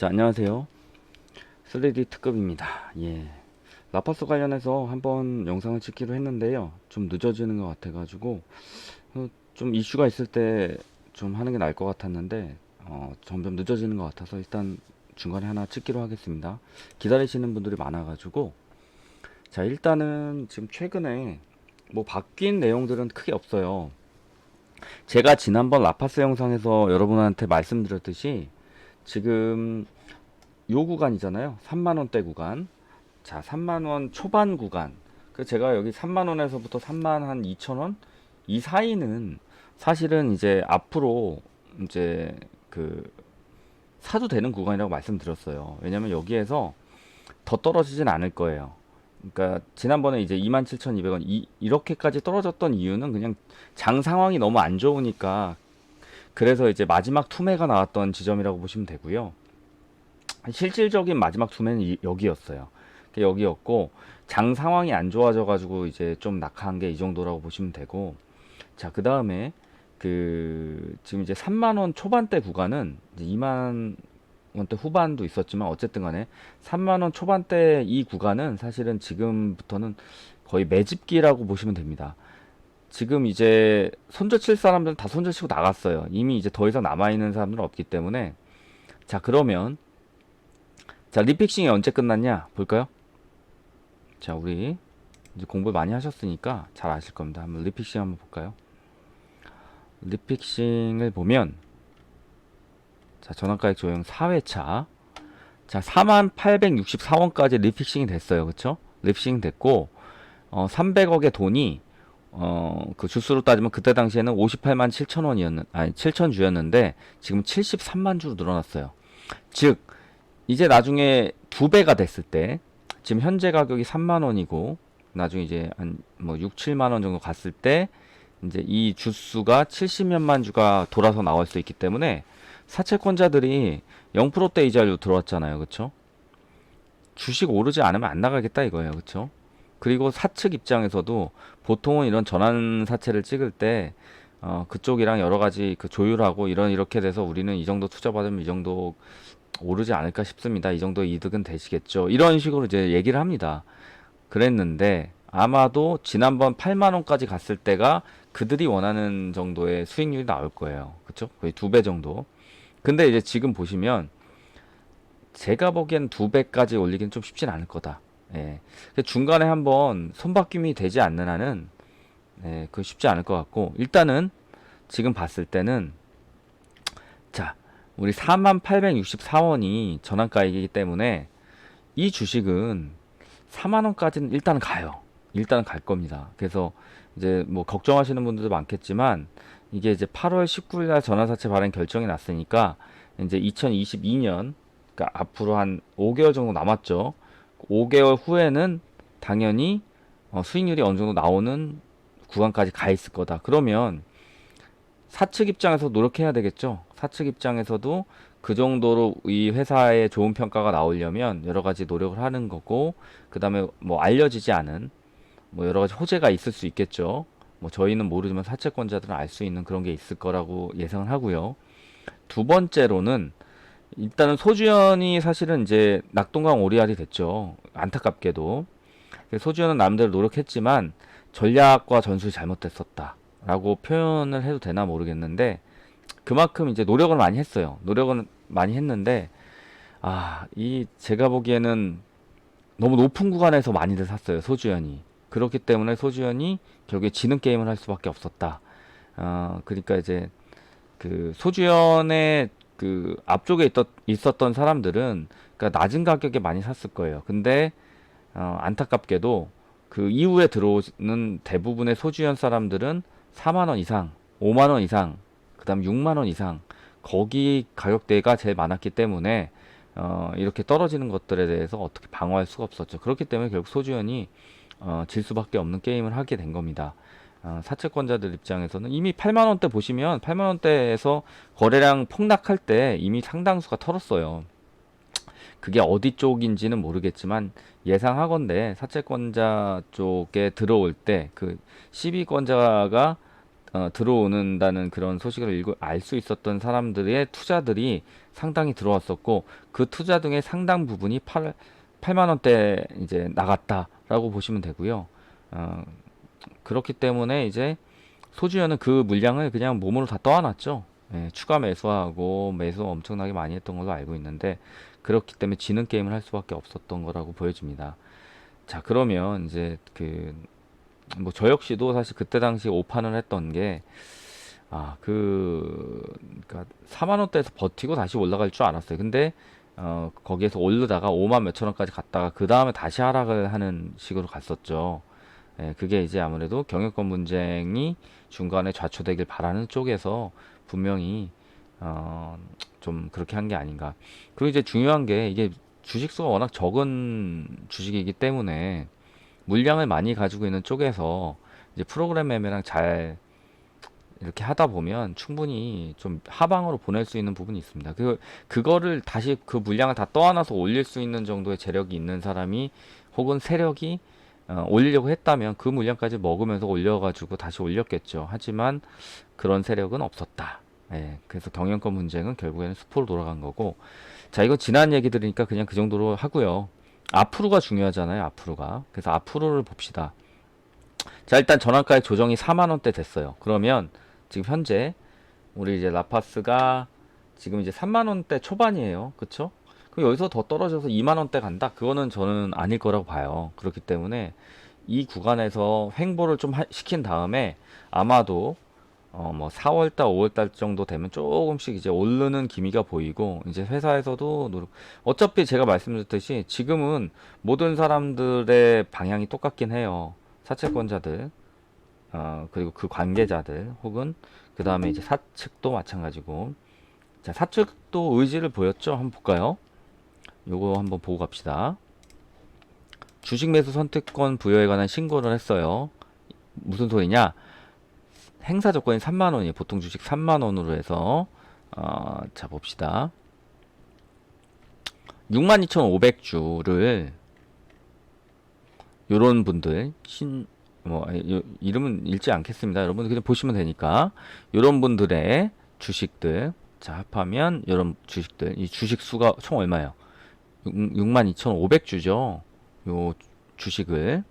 자, 안녕하세요. 3D 특급입니다. 예. 라파스 관련해서 한번 영상을 찍기로 했는데요. 좀 늦어지는 것 같아 가지고, 어, 좀 이슈가 있을 때 좀 하는 게 나을 것 같았는데, 어, 점점 늦어지는 것 같아서 일단 중간에 하나 찍기로 하겠습니다. 기다리시는 분들이 많아 가지고, 자, 일단은 지금 최근에 뭐 바뀐 내용들은 크게 없어요. 제가 지난번 라파스 영상에서 여러분한테 말씀드렸듯이, 지금 요 구간이잖아요. 3만 원대 구간. 자, 3만 원 초반 구간. 그 제가 여기 3만 원에서부터 3만 한 2천 원? 이 사이는 사실은 이제 앞으로 이제 그 사도 되는 구간이라고 말씀드렸어요. 왜냐면 여기에서 더 떨어지진 않을 거예요. 그러니까 지난번에 이제 27,200원 이, 이렇게까지 떨어졌던 이유는 그냥 장 상황이 너무 안 좋으니까 그래서 이제 마지막 투매가 나왔던 지점이라고 보시면 되고요. 실질적인 마지막 투매는 이- 여기였어요. 그 여기였고 장 상황이 안 좋아져 가지고 이제 좀 낙하한 게 이 정도라고 보시면 되고 자, 그 다음에 그 지금 이제 3만 원 초반대 구간은 이제 2만 원대 후반도 있었지만 어쨌든 간에 3만 원 초반대 이 구간은 사실은 지금부터는 거의 매집기라고 보시면 됩니다. 지금 이제 손절칠 사람들은 다 손절치고 나갔어요. 이미 이제 더 이상 남아있는 사람들은 없기 때문에 자 그러면 자 리픽싱이 언제 끝났냐 볼까요? 자 우리 이제 공부 많이 하셨으니까 잘 아실 겁니다. 한번 리픽싱 한번 볼까요? 리픽싱을 보면 자 전환가액 조정 4회차 자 4864원까지 리픽싱이 됐어요. 그쵸? 리픽싱 됐고 어 300억의 돈이 어, 그 주수로 따지면 그때 당시에는 58만 7천 원이었는, 아니, 7천 주였는데, 지금 73만 주로 늘어났어요. 즉, 이제 나중에 두 배가 됐을 때, 지금 현재 가격이 3만 원이고, 나중에 이제 한 뭐 6, 7만 원 정도 갔을 때, 이제 이 주수가 70몇만 주가 돌아서 나올 수 있기 때문에, 사채권자들이 0%대 이자율로 들어왔잖아요. 그쵸? 주식 오르지 않으면 안 나가겠다 이거예요. 그쵸? 그리고 사측 입장에서도 보통은 이런 전환 사채를 찍을 때 어, 그쪽이랑 여러 가지 그 조율하고 이런 이렇게 돼서 우리는 이 정도 투자 받으면 이 정도 오르지 않을까 싶습니다. 이 정도 이득은 되시겠죠. 이런 식으로 이제 얘기를 합니다. 그랬는데 아마도 지난번 8만 원까지 갔을 때가 그들이 원하는 정도의 수익률이 나올 거예요. 그쵸? 거의 두 배 정도. 근데 이제 지금 보시면 제가 보기엔 두 배까지 올리기는 좀 쉽진 않을 거다. 예. 그 중간에 한번 손바뀜이 되지 않는 한은 예, 그 쉽지 않을 것 같고 일단은 지금 봤을 때는 자 우리 4864원이 전환가이기 때문에 이 주식은 4만원까지는 일단 가요. 일단 갈 겁니다. 그래서 이제 뭐 걱정하시는 분들도 많겠지만 이게 이제 8월 19일 날 전환사채 발행 결정이 났으니까 이제 2022년 그러니까 앞으로 한 5개월 정도 남았죠 5개월 후에는 당연히 어, 수익률이 어느 정도 나오는 구간까지 가 있을 거다. 그러면 사측 입장에서 노력해야 되겠죠. 사측 입장에서도 그 정도로 이 회사의 좋은 평가가 나오려면 여러 가지 노력을 하는 거고, 그 다음에 뭐 알려지지 않은 뭐 여러 가지 호재가 있을 수 있겠죠. 뭐 저희는 모르지만 사채권자들은 알 수 있는 그런 게 있을 거라고 예상을 하고요. 두 번째로는 일단은 소주연이 사실은 이제 낙동강 오리알이 됐죠. 안타깝게도. 소주연은 남대로 노력했지만 전략과 전술이 잘못됐었다라고 표현을 해도 되나 모르겠는데 그만큼 이제 노력을 많이 했어요. 노력은 많이 했는데 아, 이 제가 보기에는 너무 높은 구간에서 많이들 샀어요. 소주연이. 그렇기 때문에 소주연이 결국에 지는 게임을 할 수밖에 없었다. 어, 그러니까 이제 그 소주연의 그 앞쪽에 있었, 있었던 사람들은 그러니까 낮은 가격에 많이 샀을 거예요. 근데 어, 안타깝게도 그 이후에 들어오는 대부분의 소주연 사람들은 4만 원 이상, 5만 원 이상, 그다음 6만 원 이상 거기 가격대가 제일 많았기 때문에 어, 이렇게 떨어지는 것들에 대해서 어떻게 방어할 수가 없었죠. 그렇기 때문에 결국 소주연이 어, 질 수밖에 없는 게임을 하게 된 겁니다. 어, 사채권자들 입장에서는 이미 8만 원대 보시면 8만 원대에서 거래량 폭락할 때 이미 상당수가 털었어요. 그게 어디 쪽인지는 모르겠지만 예상하건대 사채권자 쪽에 들어올 때그 시비권자가 어, 들어오는다는 그런 소식을 알 수 있었던 사람들의 투자들이 상당히 들어왔었고 그 투자 등의 상당 부분이 8, 8만 원대 이제 나갔다라고 보시면 되고요. 어, 그렇기 때문에 이제 소주연은 그 물량을 그냥 몸으로 다 떠안았죠. 예, 추가 매수하고 매수 엄청나게 많이 했던 걸로 알고 있는데 그렇기 때문에 지는 게임을 할 수밖에 없었던 거라고 보여집니다. 자 그러면 이제 그 뭐 저 역시도 사실 그때 당시 오판을 했던 게 아, 그, 그니까 4만 원대에서 버티고 다시 올라갈 줄 알았어요. 근데, 어, 거기에서 오르다가 5만 몇천 원까지 갔다가 그 다음에 다시 하락을 하는 식으로 갔었죠. 예, 그게 이제 아무래도 경영권 분쟁이 중간에 좌초되길 바라는 쪽에서 분명히, 어, 좀 그렇게 한 게 아닌가. 그리고 이제 중요한 게 이게 주식수가 워낙 적은 주식이기 때문에 물량을 많이 가지고 있는 쪽에서 이제 프로그램 매매랑 잘 이렇게 하다 보면 충분히 좀 하방으로 보낼 수 있는 부분이 있습니다. 그 그거를 다시 그 물량을 다 떠안아서 올릴 수 있는 정도의 재력이 있는 사람이 혹은 세력이 어, 올리려고 했다면 그 물량까지 먹으면서 올려가지고 다시 올렸겠죠. 하지만 그런 세력은 없었다. 예, 그래서 경영권 문제는 결국에는 수포로 돌아간 거고. 자, 이거 지난 얘기 들으니까 그냥 그 정도로 하고요. 앞으로가 중요하잖아요. 앞으로가. 그래서 앞으로를 봅시다. 자, 일단 전환가액 조정이 4만 원대 됐어요. 그러면 지금 현재 우리 이제 라파스가 지금 이제 3만 원대 초반이에요. 그쵸? 여기서 더 떨어져서 2만 원대 간다? 그거는 저는 아닐 거라고 봐요. 그렇기 때문에 이 구간에서 횡보를 좀 하- 시킨 다음에 아마도 어 뭐 4월달, 5월달 정도 되면 조금씩 이제 오르는 기미가 보이고 이제 회사에서도 노력 어차피 제가 말씀드렸듯이 지금은 모든 사람들의 방향이 똑같긴 해요. 사채권자들 어, 그리고 그 관계자들 혹은 그 다음에 이제 사측도 마찬가지고 자 사측도 의지를 보였죠 한번 볼까요 요거 한번 보고 갑시다. 주식 매수 선택권 부여에 관한 신고를 했어요. 무슨 소리냐? 행사 조건이 3만 원이 보통 주식 3만 원으로 해서. 어, 자 봅시다. 62,500주를 요런 분들 신 뭐 이름은 읽지 않겠습니다. 여러분 그냥 보시면 되니까. 요런 분들의 주식들. 자 합하면 요런 주식들. 이 주식 수가 총 얼마예요? 62,500주죠. 요 주식을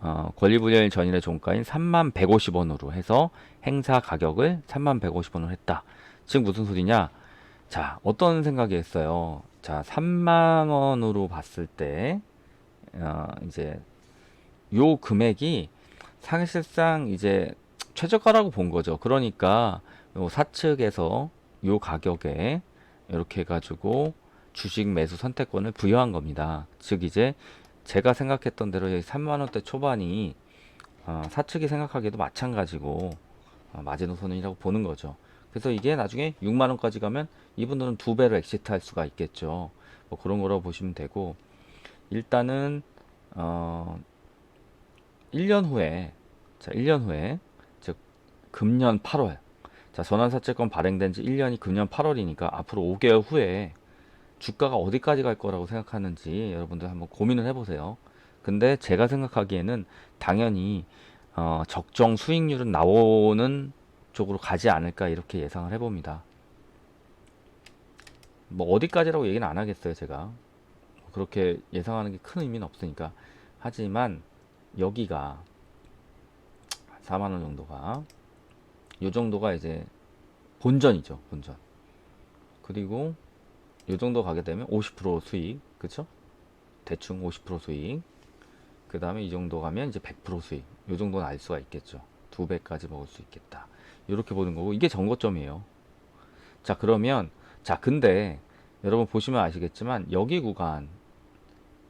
어, 권리부여일 전일의 종가인 3150원으로 해서 행사 가격을 3150원으로 했다. 지금 무슨 소리냐? 자, 어떤 생각이 했어요? 자, 3만 원으로 봤을 때 어, 이제 요 금액이 사실상 이제 최저가라고 본 거죠. 그러니까 요 사측에서 요 가격에 이렇게 해 가지고 주식 매수 선택권을 부여한 겁니다. 즉 이제 제가 생각했던 대로 3만 원대 초반이 어, 사측이 생각하기에도 마찬가지고 어, 마지노선이라고 보는 거죠. 그래서 이게 나중에 6만 원까지 가면 이분들은 두 배로 엑시트 할 수가 있겠죠. 뭐 그런 거라고 보시면 되고 일단은 어 1년 후에 자 1년 후에 즉 금년 8월 자 전환사채권 발행된 지 1년이 금년 8월이니까 앞으로 5개월 후에 주가가 어디까지 갈 거라고 생각하는지 여러분들 한번 고민을 해보세요. 근데 제가 생각하기에는 당연히 어, 적정 수익률은 나오는 쪽으로 가지 않을까 이렇게 예상을 해봅니다. 뭐 어디까지라고 얘기는 안 하겠어요 제가 그렇게 예상하는 게 큰 의미는 없으니까 하지만 여기가 4만원 정도가 요 정도가 이제 본전이죠 본전 그리고 요 정도 가게 되면 50% 수익 그쵸? 대충 50% 수익. 그 다음에 이 정도 가면 이제 100% 수익. 요 정도는 알 수가 있겠죠. 두 배까지 먹을 수 있겠다. 이렇게 보는 거고 이게 정거점이에요. 자 그러면 자 근데 여러분 보시면 아시겠지만 여기 구간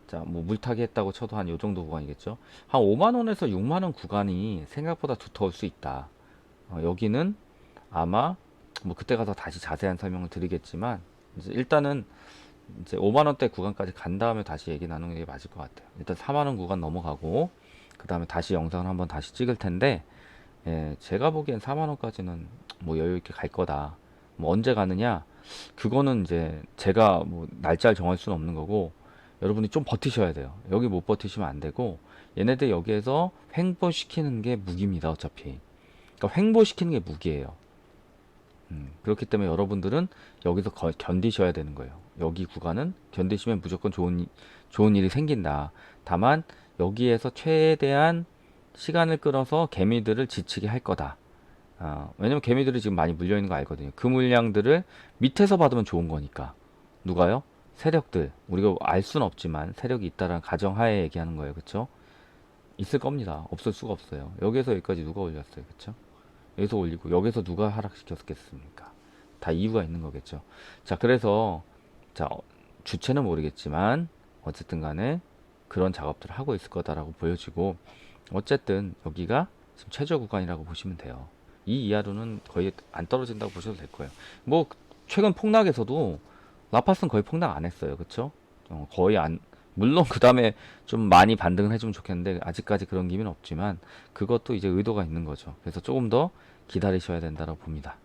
자, 뭐 물타기 했다고 쳐도 한요 정도 구간이겠죠. 한 5만 원에서 6만 원 구간이 생각보다 두터울 수 있다. 어, 여기는 아마 뭐 그때 가서 다시 자세한 설명을 드리겠지만 이제 일단은 이제 5만 원대 구간까지 간 다음에 다시 얘기 나누는 게 맞을 것 같아요. 일단 4만 원 구간 넘어가고 그 다음에 다시 영상을 한번 다시 찍을 텐데 예, 제가 보기엔 4만 원까지는 뭐 여유 있게 갈 거다. 뭐 언제 가느냐? 그거는 이제 제가 뭐 날짜를 정할 수는 없는 거고 여러분이 좀 버티셔야 돼요. 여기 못 버티시면 안 되고 얘네들 여기에서 횡보시키는 게 무기입니다. 어차피 그러니까 횡보시키는 게 무기예요. 음, 그렇기 때문에 여러분들은 여기서 거- 견디셔야 되는 거예요. 여기 구간은 견디시면 무조건 좋은, 이- 좋은 일이 생긴다. 다만 여기에서 최대한 시간을 끌어서 개미들을 지치게 할 거다. 아, 왜냐면 개미들이 지금 많이 물려 있는 거 알거든요. 그 물량들을 밑에서 받으면 좋은 거니까. 누가요? 세력들. 우리가 알 수는 없지만 세력이 있다라는 가정하에 얘기하는 거예요. 그쵸? 있을 겁니다. 없을 수가 없어요. 여기서 여기까지 누가 올렸어요. 그쵸? 여기서 올리고 여기서 누가 하락시켰겠습니까? 다 이유가 있는 거겠죠. 자, 그래서 자, 어, 주체는 모르겠지만 어쨌든 간에 그런 작업들을 하고 있을 거다라고 보여지고 어쨌든 여기가 지금 최저 구간이라고 보시면 돼요. 이 이하로는 거의 안 떨어진다고 보셔도 될 거예요. 뭐 최근 폭락에서도 라파스는 거의 폭락 안 했어요. 그쵸? 어, 거의 안 물론 그 다음에 좀 많이 반등을 해주면 좋겠는데 아직까지 그런 기미는 없지만 그것도 이제 의도가 있는 거죠. 그래서 조금 더 기다리셔야 된다고 봅니다.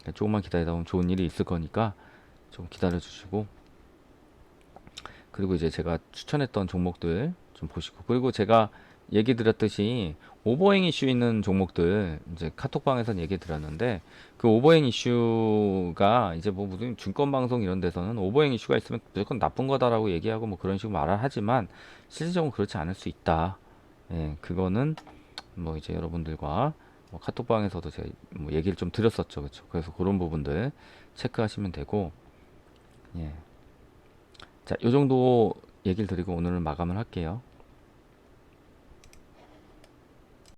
그러니까 조금만 기다리다 보면 좋은 일이 있을 거니까 좀 기다려 주시고 그리고 이제 제가 추천했던 종목들 좀 보시고 그리고 제가 얘기 드렸듯이 오버행 이슈 있는 종목들 이제 카톡방에선 얘기 드렸는데 그 오버행 이슈가 이제 뭐 무슨 증권 방송 이런 데서는 오버행 이슈가 있으면 무조건 나쁜 거다라고 얘기하고 뭐 그런 식으로 말을 하지만 실질적으로 그렇지 않을 수 있다. 예, 그거는 뭐 이제 여러분들과 뭐 카톡방에서도 제가 뭐 얘기를 좀 드렸었죠. 그렇죠. 그래서 그런 부분들 체크하시면 되고 예. 자, 요 정도 얘기를 드리고 오늘은 마감을 할게요.